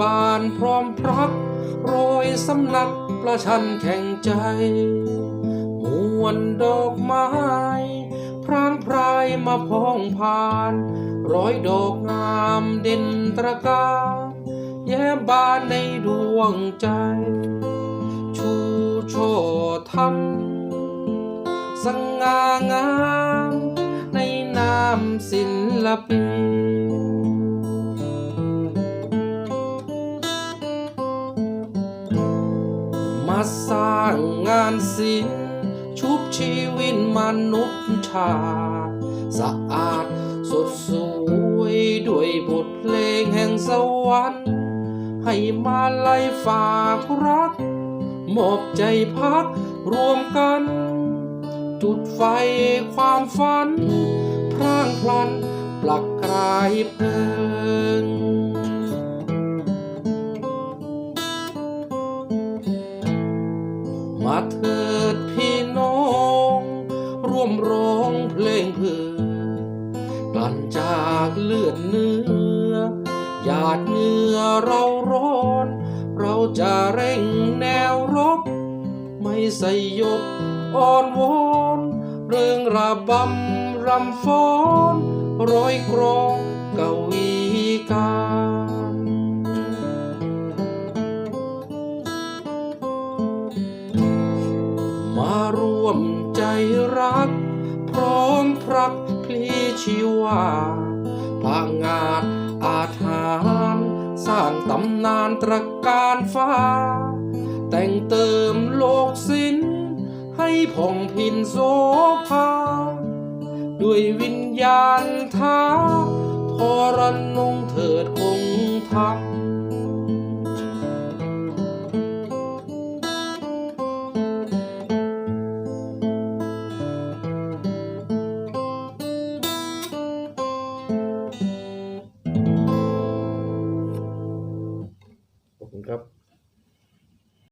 บานพร้อมพรัก โรยสำนักประชันแข่งใจมวลดอกไม้ พรางพรายมาพองพาน ร้อยดอกงามเด่นตระการแย้บานในดวงใจ ชูโชทำสง่างามในนามศิลปิน สร้างงานศิลป์ชุบชีวิตมนุษย์ชาติสะอาดสดสวยด้วยบทเพลงแห่งสวรรค์ให้มาไล่ฝากรัก มอบใจพักรวมกัน จุดไฟความฝัน พร่างพลันปลักกลายเพลิง ร่วมร้องเพลงเพื่อกลั่นจากเลือดเนื้อหยาดเหงื่อเราร้อน เราจะเร่งแนวรบ ไม่ใส่ยกอ่อนวอนเรื่องระบำรำฟ้อนร้อยกรองกวี ร่วมใจรัก พร้อมพรักพลีชีวาพางาดอาถานสร้างตำนานตระการฟ้า แต่งเติมโลกสินให้ผ่องพินโสภา ด้วยวิญญาณท้าทรนงเถิดคงทำ up